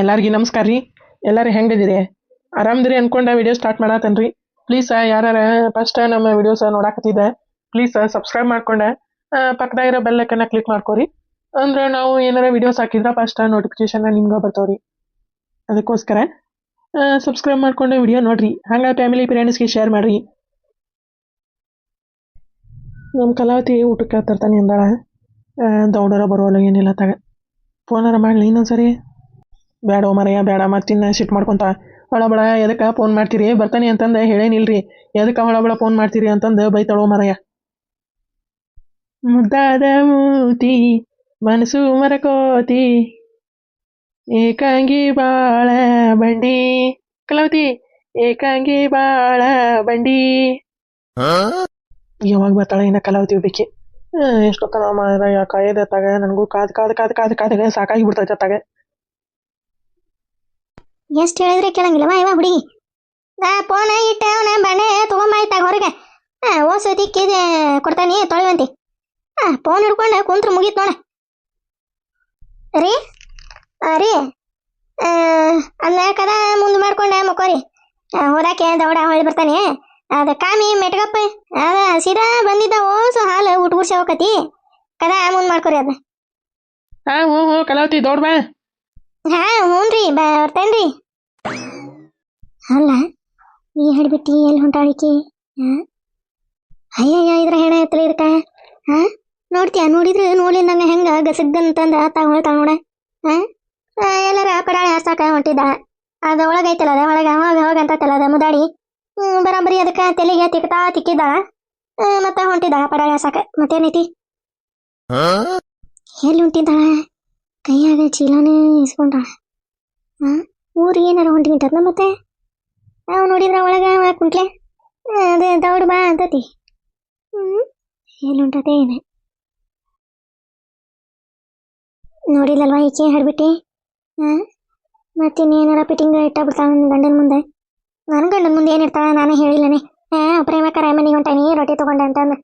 ಎಲ್ಲರಿಗೂ ನಮಸ್ಕಾರ ರೀ. ಎಲ್ಲರೂ ಹೆಂಗಿದ್ದೀರಿ? ಆರಾಮದಿರಿ ಅನ್ಕೊಂಡ ವಿಡಿಯೋ ಸ್ಟಾರ್ಟ್ ಮಾಡತ್ತೇನೆ ರೀ. ಪ್ಲೀಸ್ ಯಾರು ಫಸ್ಟ್ ನಮ್ಮ ವಿಡಿಯೋಸ್ ನೋಡಾಕತ್ತಿದ್ದೆ ಪ್ಲೀಸ್ ಸಬ್ಸ್ಕ್ರೈಬ್ ಮಾಡ್ಕೊಂಡೆ ಪಕ್ಕದಾಗಿರೋ ಬೆಲ್ಲಕ್ಕನ್ನ ಕ್ಲಿಕ್ ಮಾಡ್ಕೊರಿ. ಅಂದ್ರೆ ನಾವು ಏನಾರ ವಿಡಿಯೋಸ್ ಹಾಕಿದ್ರೆ ಫಸ್ಟ್ ನೋಟಿಫಿಕೇಶನ್ ನಿಮ್ಗೆ ಬರ್ತಾವ್ರಿ ಅದಕ್ಕೋಸ್ಕರ ಸಬ್ಸ್ಕ್ರೈಬ್ ಮಾಡ್ಕೊಂಡು ವಿಡಿಯೋ ನೋಡ್ರಿ. ಹಂಗೆ ಫ್ಯಾಮಿಲಿ ಫ್ರೆಂಡ್ಸ್ಗೆ ಶೇರ್ ಮಾಡ್ರಿ. ನಮ್ಮ ಕಲಾವತಿ ಊಟಕ್ಕೆ ತರ್ತಾನೆ ಅಂದಾಳ. ದೌಡರ ಬರೋಲ್ಲ ಏನಿಲ್ಲ ತಗ. ಫೋನಾರ ಮಾಡಲಿ ಇನ್ನೊಂದ್ಸರಿ. ಬೇಡ ಮರೆಯ ಬೇಡ. ಮತ್ತಿನ್ನ ಶಿಟ್ ಮಾಡ್ಕೊಂತ. ಹೊಳ ಬಳ ಎದಕ್ಕೆ ಫೋನ್ ಮಾಡ್ತೀರಿ? ಬರ್ತಾನೆ ಅಂತಂದು ಹೇಳೇನಿಲ್ರಿ. ಎದಕ್ಕೆ ಹೊಳ ಬಳ ಫೋನ್ ಮಾಡ್ತೀರಿ ಅಂತಂದು ಬೈತಾಳೋ ಮಾರಾಯ ಮುದ್ದಾದ ಮೂತಿ, ಮನಸ್ಸು ಮರಕೋತಿ, ಏಕಾಂಗಿ ಬಾಳ ಬಂಡಿ. ಕಲಾವತಿ, ಏಕಾಂಗಿ ಬಾಳ ಬಂಡಿ. ಯಾವಾಗ ಬರ್ತಾಳೆ ಇನ್ನ ಕಲಾವತಿ ಬೇಕಿ ಎಷ್ಟೊತ್ತನ ಮಾರಾಯ ತಗ, ನನಗೂ ಕಾದು ಕಾದು ಕಾದು ಕಾದು ಕಾದು, ಸಾಕಾಗಿ ಬಿಡ್ತೈತೆ ತಗ. ಎಷ್ಟು ಹೇಳಿದ್ರೆ ಕೇಳಂಗಿಲ್ಲವಾ ಇವ ಹುಡುಗಿ. ನಾ ಫೋನ್ ಇಟ್ಟ, ಅವನ ಬಣ್ಣೆ ತೊಗೊಂಬಾಯ್ತಾಗ ಹೊರಗೆ. ಹಾಂ ಓಸು ದಿಕ್ಕಿದೆ ಕೊಡ್ತಾನೆ ತೊಳೆವಂತಿ ಹಾಂ ಫೋನ್ ಹಿಡ್ಕೊಂಡು ಕುಂತ್ರು ಮುಗೀತು ನೋಡ. ರೀ? ರೀ. ಅದನ್ನ ಮುಂದೆ ಮಾಡ್ಕೊಂಡೆ ಮಕ್ಕೋರಿ. ಹೋದಾಕೆ ದೌಡ ಹೊಳಿ ಬರ್ತಾನೆ. ಅದು ಕಾಮಿ ಮೆಟ್ಗಪ್ಪ, ಅದ ಸೀದಾ ಬಂದಿದ್ದ ಓಸು ಹಾಲು ಊಟ ಗುಡ್ಸಿ ಹೋಗತಿ ಕದ ಮುಂದೆ ಮಾಡ್ಕೊರಿ ಅದ ಹಾ ಹ್ಞೂ ಹ್ಞೂ ಕಲಾವತಿ ದೌಡ್ ಬಾ. ಹಾ ಹ್ಞೂನ್ರಿ ಬರ್ತೇನ್ರಿ. ಅಲ್ಲ ಈ ಹೇಳ್ಬಿಟ್ಟಿ ಎಲ್ಲಿ ಹೊಂಟಾಳಿಕಿ ಹಾ? ಅಯ್ಯಯ್ಯ ಇದ್ರ ಹೆಣ ಎತ್ತಲ ಇದಕ್ಕ? ಹಾ? ನೋಡ್ತೀಯ ನೋಡಿದ್ರೆ ನೋಡ್ಲಿಂದಂಗ ಹೆಂಗ ಗಸಗ್ಗಂತಂದ ತಾ ಹೊಳ್ತಾಳ ನೋಡ. ಹಾ? ಎಲ್ಲಾರ ಪಡಾಳೆ ಹಾಸಾಕ ಹೊಂಟಿದ್ದ. ಅದ ಒಳಗೈತಲ್ಲ ಅದ ಒಳಗ ಹೋಗ ಹೋಗ ಅಂತಲ್ಲ ಅದ ಮುದಾಡಿ. ಹ್ಮ್ ಬರಾಬರಿ ಅದಕ್ಕ ತೆಲಿಗೆ ತಿಕ್ತಾ ತಿಕ್ಕಿದ್ದಾಳ ಆ, ಮತ್ತ ಹೊಂಟಿದ್ದ ಪಡಾಳೆ ಹಾಸಾಕ ಮತ್ತೇನೈತಿ? ಎಲ್ಲಿ ಹೊಂಟಿದ್ದಾಳ ಕೈಯಾಗ ಚೀಲನೇ ಇಸ್ಕೊಂಡ ಹಾಂ ಊರಿಗೆ ಏನಾರ ಹೊಂಟಿಗಿಂಟದ್ನ ಮತ್ತೆ? ನಾವು ನೋಡಿದ್ರ ಒಳಗ ಕುಂಟ್ಲೆ? ಅದೇ, ದೌಡ್ ಬಾ ಅಂತತಿ. ಹ್ಞೂ ಎಲ್ಲಿ ಹೊಂಟತೆ ಏನ? ನೋಡಿಲ್ಲಲ್ವಾ ಈಕೆ ಆ ಹಾಂ ಮತ್ತಿನ್ನೇನಾರ ಫಿಟಿಂಗ್ ಇಟ್ಟ ಬಿಡ್ತಾಳ ನನ್ನ ಗಂಡನ ಮುಂದೆ? ನನ್ನ ಗಂಡನ ಮುಂದೆ ಏನು ಇರ್ತಾಳ ನಾನೇ ಹೇಳಿಲ್ಲನೆ. ಹಾಂ ಪ್ರೇಮಕರ ಮನೆಗೆ ಹೊಂಟಾನಿ, ರೊಟ್ಟಿ ತಗೊಂಡೆ ಅಂತಂದು.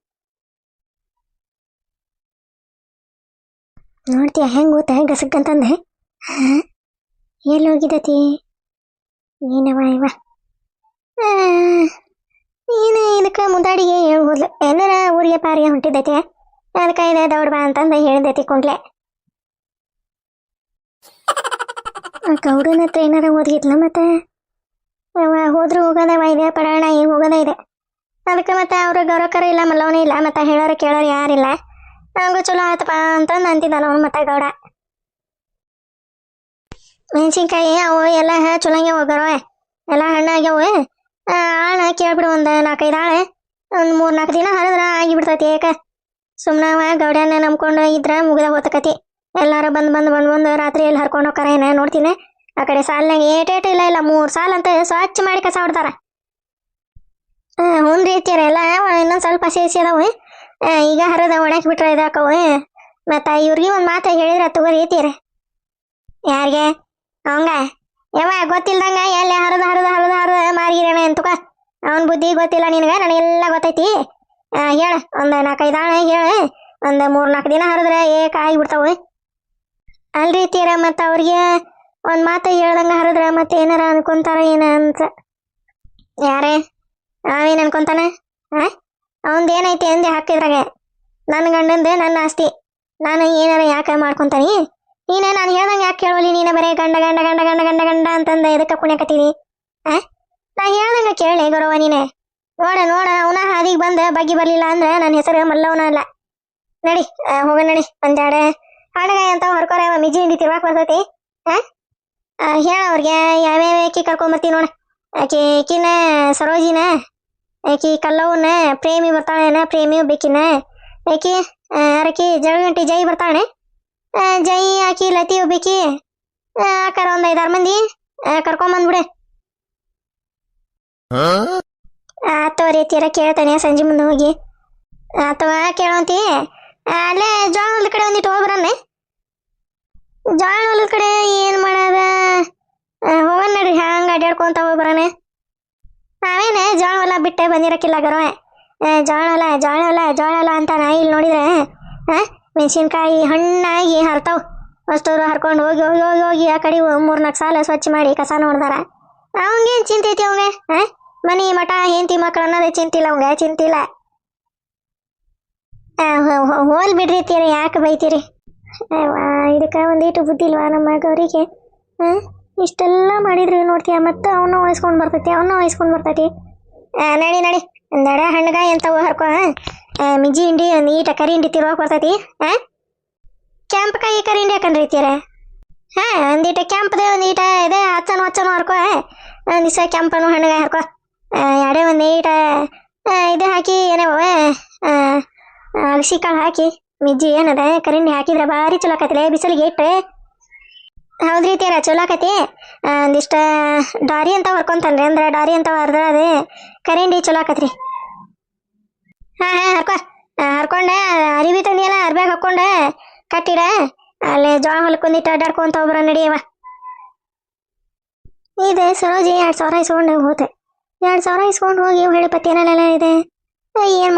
ನೋಡ್ತೀಯ, ಹೆಂಗ್ ಗೊತ್ತ ಗಸಕ್ಕಂತಂದೆ ಹಾಂ ಎಲ್ಲಿ ಹೋಗಿದತಿ ಏನವ ಇವ? ನೀನು ಇದಕ್ಕೆ ಮುಂದಾಡಿಗೆ ಹೇಳ್ಬೋದ್ಲು ಎಲ್ಲರ ಊರಿಗೆ ಪಾರಿಗೆ ಹೊಂಟಿದ್ದೈತೆ? ಅದಕ್ಕೆ ಇದೆ ದೌಡ್ ಬಾ ಅಂತಂದು ಹೇಳಿದೈತಿ ಕುಂಟ್ಲೆ ಗೌಡನ ಹತ್ರ ಏನಾರ ಓದಿದ್ಲ ಮತ್ತೆ? ಹೋದ್ರು ಹೋಗೋದವ ಇದೆ ಪಡಾಣ ಈಗ ಹೋಗೋದೇ ಇದೆ. ಅದಕ್ಕೆ ಮತ್ತೆ ಅವ್ರ ಗೌರವಕರ ಇಲ್ಲ ಮಲ್ಲವನೇ ಇಲ್ಲ, ಮತ್ತೆ ಹೇಳೋರು ಕೇಳೋರು ಯಾರಿಲ್ಲ. ನಂಗೂ ಚಲೋ ಆಯ್ತಪ್ಪ ಅಂತಂದು ಅಂತಿದ್ದಾನ ಅವನು ಮತ್ತೆ ಗೌಡ. ಮೆಣಸಿನ್ಕಾಯಿ ಅವು ಎಲ್ಲ ಚಲೋಂಗೆ ಹೋಗ್ಯಾವ ಎಲ್ಲ ಹಣ್ಣಾಗ್ಯಾವ. ಆಳ ಕೇಳ್ಬಿಡು ಒಂದು ನಾಲ್ಕೈದು ಆಳೆ. ಒಂದು ಮೂರು ನಾಲ್ಕು ದಿನ ಹರಿದ್ರ ಆಗಿಬಿಡ್ತೈತಿ ಏಕ. ಸುಮ್ಮನೆ ಗೌಡ್ಯಾನ ನಂಬ್ಕೊಂಡು ಇದ್ರ ಮುಗಿದ ಹೋತಕತಿ ಎಲ್ಲಾರು ಬಂದು ಬಂದು ಬಂದು ಬಂದು ರಾತ್ರಿ ಎಲ್ಲಿ ಹರ್ಕೊಂಡು ಹೋಗಾರ ಏನ ನೋಡ್ತೀನಿ. ಆ ಕಡೆ ಸಾಲಿನಾಗ ಏಟೇಟ ಇಲ್ಲ ಇಲ್ಲ ಮೂರು ಸಾಲ ಅಂತ ಸ್ವಚ್ಛ ಮಾಡಿ ಕಸ ಹೊಡ್ತಾರ. ಹ್ಞೂ ರೀತಿಯರ ಎಲ್ಲ ಇನ್ನೊಂದು ಸ್ವಲ್ಪ ಸೇರಿಸಿ ಅದಾವು. ಆ, ಈಗ ಹರದ ಒಣಕ್ ಬಿಟ್ರೆ ಇದಾಕವು ಮತ್ತು ಇವ್ರಿಗೆ ಒಂದು ಮಾತು ಹೇಳಿದ್ರ ತಗೋರಿ ಐತಿಯರ ಯಾರಿಗೆ? ಅವಂಗ? ಯವ್ವ, ಗೊತ್ತಿಲ್ದಂಗ ಎಲ್ಲಿ ಹರದ ಹರದ ಹರದ ಹರದ ಮಾರಿಗಿರೇನ ಎಂತಕ ಅವನ ಬುದ್ಧಿ ಗೊತ್ತಿಲ್ಲ ನಿನಗೆ, ನನಗೆಲ್ಲ ಗೊತ್ತೈತಿ. ಹೇಳ, ಒಂದು ನಾಲ್ಕೈದು ಆಣ ಹೇಳ. ಒಂದು ಮೂರು ನಾಲ್ಕು ದಿನ ಹರಿದ್ರೆ ಏಕ ಆಗಿಬಿಡ್ತಾವ ಅಲ್ರಿ ತೀರ, ಮತ್ತು ಅವ್ರಿಗೆ ಒಂದು ಮಾತು ಹೇಳ್ದಂಗ ಹರಿದ್ರ ಮತ್ತೆ ಏನಾರ ಅನ್ಕೊಂತಾರ ಏನ ಅಂತ. ಯಾರೇ? ಅವೇನ್ ಅನ್ಕೊಂತಾನ? ಹಾಂ ಅವಂದು ಏನೈತಿ ಅಂದೆ ಹಾಕಿದ್ರಾಗೆ. ನನ್ನ ಗಂಡಂದು, ನನ್ನ ಆಸ್ತಿ. ನಾನು ಏನಾರ ಯಾಕೆ ಮಾಡ್ಕೊಂತಾನಿ? ನೀನೇ ನಾನು ಹೇಳ್ದಂಗೆ ಯಾಕೆ ಕೇಳೋಲಿ ನೀನೇ ಬರೇ ಗಂಡ ಗಂಡ ಗಂಡ ಗಂಡ ಗಂಡ ಗಂಡ ಅಂತಂದ ಎದಕ್ಕೆ ಕುಣ್ಯಾಕತ್ತೀನಿ ಆ? ನಾ ಹೇಳ್ದಂಗೆ ಕೇಳಿ ಗೌರವ ನೀನೆ. ನೋಡ ನೋಡ, ಅವನ ಹಾದಿಗೆ ಬಂದ ಬಗ್ಗಿ ಬರಲಿಲ್ಲ ಅಂದ್ರೆ ನನ್ನ ಹೆಸರು ಮಲ್ಲವನ ಅಲ್ಲ. ನಡಿ ಹೋಗ ನಡಿ, ಒಂದೆರಡು ಹಾಡಗಾಯ ಅಂತ ಹೊರ್ಕೊರ ಮಿಜಿ ಹಿಂಡಿ ತಿರ್ವಾಕ್ ಬರ್ತೈತಿ. ಹಾ ಹೇಳ ಅವ್ರಿಗೆ, ಯಾವ್ಯಾವ ಆಕಿ ಕರ್ಕೊಂಬರ್ತೀನಿ ನೋಡ. ಆಕಿ ಆಕಿನ ಸರೋಜಿನ ಆಕಿ ಕಲ್ಲವನ ಪ್ರೇಮಿ ಬರ್ತಾಳೇನ ಪ್ರೇಮಿ ಬೇಕಿನ ಆಕಿ ಅರಕಿ ಜಳಗಂಟಿ ಜೈ ಬರ್ತಾಳೆ. ಜೈ ಆಕಿ ಲತಿ ಬೇಕಿ. ಆಕಾರ ಒಂದ್ ಐದಾರು ಮಂದಿ ಆ, ಕರ್ಕೊಂಬಂದ್ಬಿಡೆ ಆತೋ ತೀರ ಕೇಳ್ತಾನೆ ಸಂಜೆ ಮುಂದೆ ಹೋಗಿ. ಆತವ ಕೇಳಂತಿ. ಅಲ್ಲೇ ಜೋಳ ಹೊಲದ ಕಡೆ ಒಂದಿಟ್ಟು ಹೋಗ್ಬರನ್ನೆ ಜೋಳ ಹೊಲದ ಕಡೆ ಏನ್ ಮಾಡದ? ಹೋಗೋಣ ನಡ್ರಿ ಹಂಗೆ ಅಡ್ಯಾಡ್ಕೊಂತ ಹೋಗ್ಬರನೆ ನಾವೇನೆ ಜೋಳ ಹೊಲ ಬಿಟ್ಟೆ, ಬಂದಿರಕ್ಕಿಲ್ಲ ಗರವ. ಜೋಳ ಹೊಲ ಜೋಳ ಹೊಲ ಜೋಳ ಹೊಲ ಅಂತ ನಾ ಇಲ್ಲಿ ನೋಡಿದ್ರೆ ಹಾಂ ಮೆಣಸಿನ್ಕಾಯಿ ಹಣ್ಣಾಗಿ ಹರ್ತಾವ್. ಅಷ್ಟವರು ಹರ್ಕೊಂಡು ಹೋಗಿ ಹೋಗಿ ಹೋಗಿ ಹೋಗಿ ಆ ಕಡೆ ಮೂರ್ನಾಲ್ಕು ಸಾಲ ಸ್ವಚ್ಛ ಮಾಡಿ ಕಸ ನೋಡ್ದಾರ. ಅವಂಗೇನು ಚಿಂತೆ ಐತಿ ಹಾಂ ಮನೆ ಮಠ ಹೆಂಡತಿ ಮಕ್ಳು ಅನ್ನೋದೇ ಚಿಂತಿಲ್ಲ ಅವಂಗೆ ಚಿಂತಿಲ್ಲ. ಹೋ- ಹೋ- ಹೋಲ್ ಬಿಡ್ರಿ ತೀರ ಯಾಕೆ ಬೈತೀರಿ? ಇದಕ್ಕೆ ಒಂದೀಟು ಬುದ್ಧಿಲ್ವಾ ನಮ್ಮ ಗೌರಿಗೆ ಆ? ಇಷ್ಟೆಲ್ಲ ಮಾಡಿದ್ರೆ ನೋಡ್ತೀಯ? ಮತ್ತೆ ಅವನು ವಹಿಸ್ಕೊಂಡು ಬರ್ತೈತಿ, ಅವನು ವಹಿಸ್ಕೊಂಡು ಬರ್ತೈತಿ. ನಡಿ ನಡಿ. ನಡ ಹಣ್ಣುಗಾಯಿ ಅಂತವು ಹರ್ಕೊ ಮಿಜಿ ಹಿಂಡಿ, ನೀಟ ಕರಿ ಹಿಂಡಿ ತಿರುವಾಗ ಬರ್ತೈತಿ ಹಾ ಕೆಂಪು ಕಾಯಿ ಕರಿ ಹಿಂಡಿ ಹಾಕಂಡ್ರಿ ತೀರ ಹಾ, ಒಂದೀಟ ಕೆಂಪದೆ ಒಂದೀಟ ಇದೆ, ಹಚ್ಚನು ಹಚ್ಚನು ಹರ್ಕೊ ಒಂದು ದಿವಸ ಕೆಂಪನು ಹಣ್ಣುಗಾಯಿ ಹರ್ಕೊ. ಎರಡೇ ಒಂದು ನೀಟ ಇದು ಹಾಕಿ ಏನವ ಅಗಸಿ ಕಾಳು ಹಾಕಿ ಮಿಜ್ಜಿ ಏನದ ಕರಿಂಡಿ ಹಾಕಿದ್ರೆ ಭಾರಿ ಚಲೋ ಆಕತಿಲ್ಲ ಬಿಸಿಲಿಗೆ ಇಟ್ರೆ. ಹೌದ್ರಿ ತೀರ, ಚಲೋ ಆಕತಿ. ಒಂದಿಷ್ಟ ಡಾರಿ ಅಂತ ಹೊರ್ಕೊಂತಾನ್ರಿ, ಅಂದ್ರೆ ಡಾರಿ ಅಂತ ಹೊರ್ದ್ರ ಅದೇ ಕರಿಂಡಿ ಚಲೋ ಆಕತ್ರಿ. ಹಾ ಹಾ, ಹರ್ಕೊ. ಹರ್ಕೊಂಡೆ, ಅರಿವಿ ತಂದಿಯಲ್ಲ ಅರ್ಬ್ಯಾಗ ಹಾಕೊಂಡೆ ಕಟ್ಟಿಡ. ಅಲ್ಲೇ ಜೋಳ ಹೊಲ್ಕೊಂಡಿಟ್ಟು ಅಡ್ಡಾಡ್ಕೊಂತ ಒಬ್ರ ನಡಿಯವ ಇದೆ ಸರೋಜಿ, ಎರಡು ಸಾವಿರ ಇಸ್ಕೊಂಡು ಹೋತೆ ಎರಡು ಸಾವಿರ ಇಸ್ಕೊಂಡು ಹೋಗಿ ಹೇಳಿ ಪತ್ತೇನಲ್ಲ ಇದೆ? ಏನು ಏನ್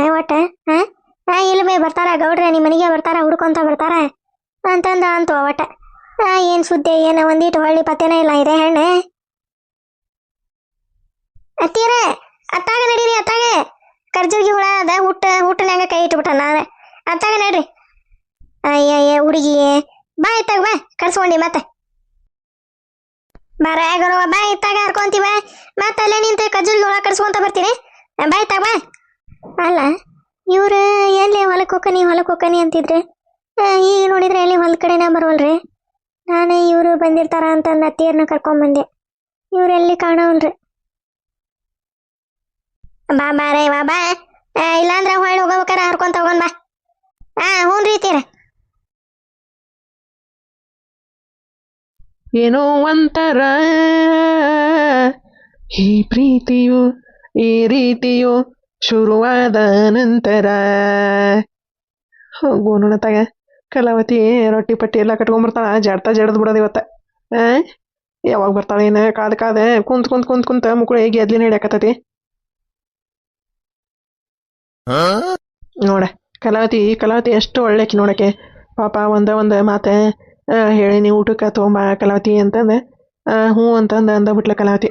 ಏನು ಒಟ್ಟು ಹಾಂ ಹಾ ಇಲ್ಲ ಬೇ ಬರ್ತಾರ ಗೌಡ್ರೆ ನಿಮ್ಮ ಮನೆಗೆ ಬರ್ತಾರ, ಹುಡ್ಕೊಂತ ಬರ್ತಾರ. ಅಂತಂದ ಅಂತ ಒಟ್ಟ. ಏನ್ ಸುದ್ದಿ, ಏನ ಒಂದೀಟು ಹೊಳ್ಳಿ ಪತ್ತೇನ ಇಲ್ಲ, ಇದೆ ಹೆಣ್ಣೆ. ಅತ್ತೀರೇ ಅತ್ತಾಗ ನಡೀರಿ, ಅತ್ತಾಗ. ಕರ್ಜಗಿ ಹುಳ ಅದ, ಹುಟ್ಟ ಹುಟ್ಟನ್ಯಾಗ ಕೈ ಇಟ್ಬಿಟ್ಟ ನಾನು. ಅತ್ತಾಗ ನಡ್ರಿ. ಅಯ್ಯಯ್ಯ ಹುಡುಗಿ ಬಾ ಇತ್ತಾಗ, ಬಾ. ಕರ್ಸ್ಕೊಂಡಿ ಮತ್ತೆ. ಬಾರ ಗೌರವ ಬಾ ಇತ್ತಾಗ, ಹರ್ಕೊಂತೀವ. ಮತ್ತೆ ಅಲ್ಲೇ ನಿಂತು ಕಜ್ಜಲ್ಗಿ ಹುಳ ಕರ್ಸ್ಕೊಂತ ಬರ್ತೀನಿ. ಬಾ ಇತ್ತಾಗ, ಬಾ. ಅಲ್ಲ, ಇವ್ರು ಎಲ್ಲಿ ಹೊಲಕ್ಕೆ ಹೋಕನಿ ಹೊಲಕ್ಕೆ ಹೋಕನಿ ಅಂತಿದ್ರೆ. ಈಗ ನೋಡಿದ್ರೆ ಎಲ್ಲಿ ಹೊಲ ಕಡೆನ ಬರೋಲ್ರಿ ನಾನು ಇವರು ಬಂದಿರ್ತಾರ ಅಂತಂದು ಅತ್ತಿಯರ್ನ ಕರ್ಕೊಂಬಂದೆ ಇವರೆಲ್ಲಿ ಕಾಣವನ್ರಿ ಬಾ ಬಾ ರೇ, ಬಾ ಬಾ. ಇಲ್ಲಾಂದ್ರೆ ಹೊಳ್ಳಿ ಹೋಗ್ಬೇಕಾರ ಹರ್ಕೊಂತ ಹೋಗೋಣ ಬಾ. ಹಾ ಹ್ಞೂ ರೀ ತೀರ. ಏನೋ ಒಂಥರ ಈ ಪ್ರೀತಿಯು, ಈ ರೀತಿಯು ಶುರುವಾದ ನಂತರ. ಹೋಗೋಣ ತಗ ಕಲಾವತಿ ರೊಟ್ಟಿ ಪಟ್ಟಿ ಎಲ್ಲ ಕಟ್ಕೊಂಬರ್ತಾಳೆ ಜಡ್ತಾ ಜಡ್ದು ಬಿಡೋದು ಇವತ್ತ? ಯಾವಾಗ ಬರ್ತಾಳೆ ಏನು? ಕಾದ ಕಾದ. ಕುಂತ್ ಕುಂತ್ ಕುಂತ್ ಕುಂತ ಮುಕ್ಕಳು ಹೇಗೆ ಎದ್ಲಿ ಹಿಡಿಯಾಕತ್ತೈತಿ? ನೋಡ. ಕಲಾವತಿ ಕಲಾವತಿ ಎಷ್ಟು ಒಳ್ಳೆಕಿ ನೋಡಕ್ಕೆ. ಪಾಪ ಒಂದ ಒಂದ ಮಾತ ನೀವು ಊಟಕ್ಕೆ ತೊಗೊಂಬ ಕಲಾವತಿ ಅಂತಂದ. ಹ್ಞೂ ಅಂತಂದು ಅಂದ ಬಿಟ್ಲ ಕಲಾವತಿ.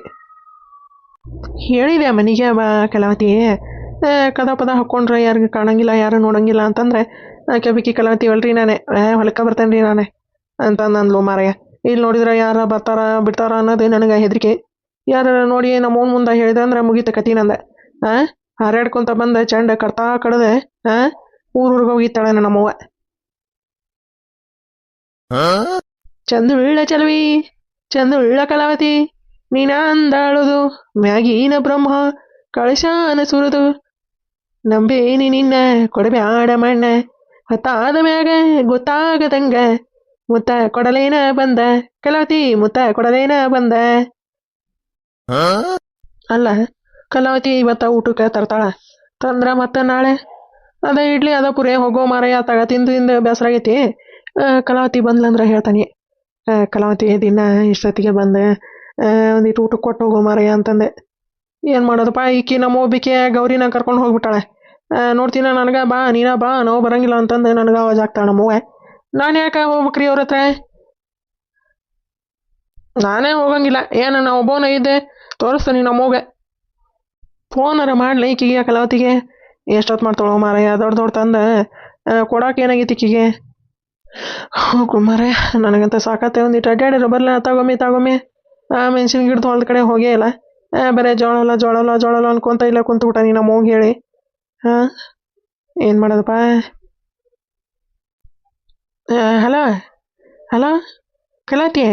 ಹೇಳಿದೆ ಮನೆಗೆ ಬಾ ಕಲಾವತಿ. ಕದ ಪದ ಹಾಕ್ಕೊಂಡ್ರೆ ಯಾರಿಗೂ ಕಾಣಂಗಿಲ್ಲ, ಯಾರು ನೋಡಂಗಿಲ್ಲ ಅಂತಂದ್ರೆ ಆಕೆ ಬಿಕ್ಕಿ ಕಲಾವತಿ ಅಲ್ರಿ ನಾನೇ. ಹೊಲಕ್ಕೆ ಬರ್ತೇನೆ ರೀ ನಾನೇ ಅಂತಂದು ಅಂದ್ಲು ಮಾರಯ್ಯ ಇಲ್ಲಿ ನೋಡಿದ್ರೆ ಯಾರ ಬರ್ತಾರ ಬಿಡ್ತಾರ ಅನ್ನೋದು ನನಗೆ ಹೆದರಿಕೆ. ಯಾರು ನೋಡಿ ನಮ್ಮ ಮುಂದೆ ಹೇಳಿದೆ ಅಂದ್ರೆ ಮುಗೀತ ಕತಿ ನಂದೆ. ಆ ಹಾರಾಡ್ಕೊಂತ ಬಂದ ಚಂಡ ಕಡ್ತಾ ಕಡದೆ ಆ ಊರೂರಿಗೆ ಹೋಗಿತ್ತಾಳೆ ನಮ್ಮವ್ವ ಚಂದ ಉಳ್ಳ ಚಲವಿ ಚಂದ ಉಳ್ಳ ಕಲಾವತಿ ನೀನ ಅಂದಾಳುದು ಮ್ಯಾಗೀನ ಬ್ರಹ್ಮ ಕಳಶಾನ ಸುರಿದು. ನಂಬೇನಿ ನಿನ್ನ ಕೊಡಬ್ಯಾಡ ಮಣ್ಣ ಹೊತ್ತಾದ ಮ್ಯಾಗ ಗೊತ್ತಾಗದಂಗ ಮುತ್ತ ಕೊಡಲೇನ ಬಂದ? ಕಲಾವತಿ ಮುತ್ತ ಕೊಡಲೇನ ಬಂದ? ಅಲ್ಲ ಕಲಾವತಿ ಇವತ್ತ ಊಟಕ್ಕೆ ತರ್ತಾಳ. ತಂದ್ರ ಮತ್ತೆ ನಾಳೆ? ಅದ ಇಡ್ಲಿ ಅದ ಪುರೇ ಹೋಗೋ ಮಾರಯ ತಗ ತಿಂದು ತಿಂದು ಬೇಸರ ಆಗೈತಿ. ಕಲಾವತಿ ಬಂದ್ಲಂದ್ರ ಹೇಳ್ತಾನೆ. ಆ, ಕಲಾವತಿ ದಿನ ಇಷ್ಟೊತ್ತಿಗೆ ಬಂದೆ. ಒಂದಿಟ್ಟು ಊಟಕ್ಕೆ ಕೊಟ್ಟು ಹೋಗೋ ಮಾರಯ್ಯ ಅಂತಂದೆ. ಏನು ಮಾಡೋದಪ್ಪ ಈಕಿ ನಮ್ಮ ಒಬ್ಬಿಕೆ ಗೌರಿನ ಕರ್ಕೊಂಡು ಹೋಗ್ಬಿಟ್ಟಾಳೆ. ನೋಡ್ತೀನ ನನಗೆ, ಬಾ, ನೀನ ಬಾ, ನಾವು ಬರಂಗಿಲ್ಲ ಅಂತಂದು ನನಗೆ ಅವಾಜ್ ಆಗ್ತಾಳೆ ನಮ್ಮವ್ವ ನಾನು ಯಾಕೆ ಹೋಗ್ಬೇಕ್ರಿ ಅವ್ರ ಹತ್ರ? ನಾನೇ ಹೋಗಂಗಿಲ್ಲ. ಏನು, ನಾ ಒಬ್ಬನ ಇದ್ದೆ, ತೋರಿಸ್ತಾನೆ ನಮ್ಮವ್ಗೆ ಫೋನರ ಮಾಡಲಿ ಈಕಿಗೆ ಕಲಾವತಿಗೆ. ಎಷ್ಟೊತ್ತು ಮಾಡ್ತಾಳೋ ಮಾರಯ್ಯ ದೊಡ್ಡ ದೊಡ್ಡ ತಂದ. ಕೊಡಕ್ಕೆ ಏನಾಗೈತಿ ಈಕಿಗೆ? ಹ್ಞೂ ಕುಮಾರೇ ನನಗಂತ ಸಾಕತ್ತೆ ಒಂದಿಟ್ಟು ಅಡ್ಡಾಡಿರೋ ಬರ್ಲ, ತಗೊಮ್ಮಿ ತಗೊಮ್ಮಿ. ಮೆಣಸಿನ ಗಿಡದ ಹೊಲದ ಕಡೆ ಹೋಗೇ ಇಲ್ಲ. ಬರೇ ಜೋಳಲ್ಲ ಜೋಳಲ್ಲ ಜೋಳಲ್ಲ ಅನ್ಕೊಂತ ಇಲ್ಲ ಕುಂತು ನೀನು ನಮ್ಮ ಹೇಳಿ. ಹಾಂ? ಏನು ಮಾಡೋದಪ್ಪ? ಹಲೋ? ಹಲೋ? ಕಲಾಟಿ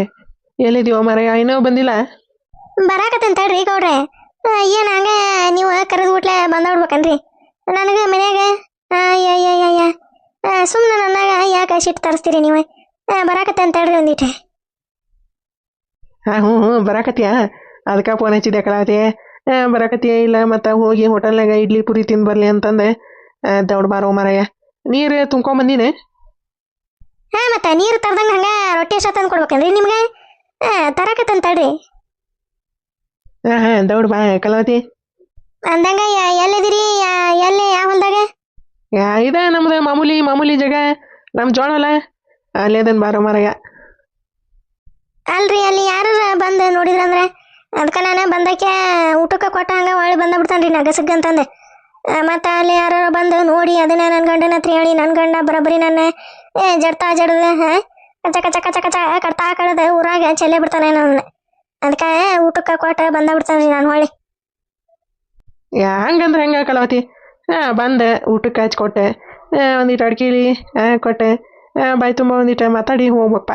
ಎಲ್ಲಿದೀವ ಮಾರಯ್ಯ ಇನ್ನೂ ಬಂದಿಲ್ಲ? ಬರಾಕತ್ತೇನ್ ತಡ್ರಿ ಗೌಡ್ರೆ. ಏನು ಹಂಗೆ ನೀವು ಕರೆದು ಬಿಟ್ಲೆ ಬಂದಾಡ್ಬೇಕನ್ರಿ ನನಗೆ ಮನ್ಯಾಗ ಸುಮ್ಮನೆ ನನ್ನಾಗ ಯಾಕೆ ಶಿಟ್ ತರಿಸ್ತೀರಿ ನೀವು? ಬರಾಕತ್ತೇನ್ ತಡ್ರಿ ಒಂದಿಟ್ಟು ಹಾಂ ಹ್ಞೂ ಹ್ಞೂ ಬರಾಕತ್ಯಾ ಅದಕ್ಕೆ ಫೋನ್ ಹಚ್ಚಿದೆ ಕಲಾವತಿ ಆ, ಬರಾಕತ್ತೀಯ? ಇಲ್ಲ ಮತ್ತು ಹೋಗಿ ಹೋಟೆಲ್ನಾಗ ಇಡ್ಲಿ ಪುರಿ ತಿಂದು ಬರಲಿ ಅಂತಂದೆ. ದೌಡ್ ಬಾರೋ ಮರಯ್ಯ ನೀರು ತುಂಬ್ಕೊಂಬಂದಿನಿ ಹಾ ಮತ್ತೆ ನೀರು ತರ್ದಂಗೆ ಹಂಗೆ ರೊಟ್ಟಿ ಅಷ್ಟ ತಂದು ಕೊಡ್ಬೇಕನ್ರಿ ನಿಮ್ಗೆ? ತರಕತ್ತಂತ ತಡ್ರಿ ಹಾಂ ಹಾಂ ದೌಡ್ ಬಾ ಕಲಾವತಿ. ಅಂದಂಗ ಎಲ್ಲಿದ್ದೀರಿ? ಎಲ್ಲಿ ಯಾವ ಹೊಲ್ದಾಗ? ಯಾ ಇದೆ ನಮ್ದು ಮಾಮೂಲಿ ಮಾಮೂಲಿ ಜಾಗ. ನಮ್ಮ ಜೋಳ ಹೊಲ. ಅಲ್ಲೇ ಬಾರೋ ಮರಯ್ಯ ಅಲ್ರಿ ಅಲ್ಲಿ ಯಾರು ಬಂದು ನೋಡಿದ್ರಂದ್ರೆ? ಅದಕ್ಕೆ ನಾನು ಬಂದಕ್ಕೆ ಊಟಕ್ಕೆ ಕೊಟ್ಟ ಹಂಗೆ ಒಳ್ಳೆ ಬಂದ ಬಿಡ್ತಾನ್ರಿ ನಗಸಗ್ ಅಂತಂದೆ. ಮತ್ತು ಅಲ್ಲಿ ಯಾರು ಬಂದು ನೋಡಿ ಅದನ್ನ ನನ್ನ ಗಂಡನ ಹತ್ರ ಹೇಳಿ ನನ್ನ ಗಂಡ ಬರೋಬ್ಬರಿ ನನ್ನ ಜಡ್ತಾ ಜಡ್ದ, ಹಾಂ ಚಕ ಚಕ ಚಕ ಕಚ ಕಡ್ತಾ ಕಡ್ದ ಊರಾಗ ಚೆಲ್ಲೇ ಬಿಡ್ತಾನೆ ನನ್ನ ಅದಕ್ಕೆ ಊಟಕ್ಕೆ ಕೊಟ್ಟು ಬಂದ ಬಿಡ್ತಾನ್ರಿ ನಾನು ಹೊಳ್ಳಿ. ಯಾ, ಹಂಗಂದ್ರೆ ಹೆಂಗೆ ಕಲಾವತಿ? ಹಾಂ, ಬಂದೆ, ಊಟಕ್ಕೆ ಹಚ್ಕೊಟ್ಟೆ ಒಂದಿಟ್ಟು ಅಡ್ಕಿಲಿ ಕೊಟ್ಟೆ ಬಾಯಿ ತುಂಬ ಒಂದಿಟ್ಟು ಮಾತಾಡಿ ಹೋಗ್ಬೇಕಪ್ಪ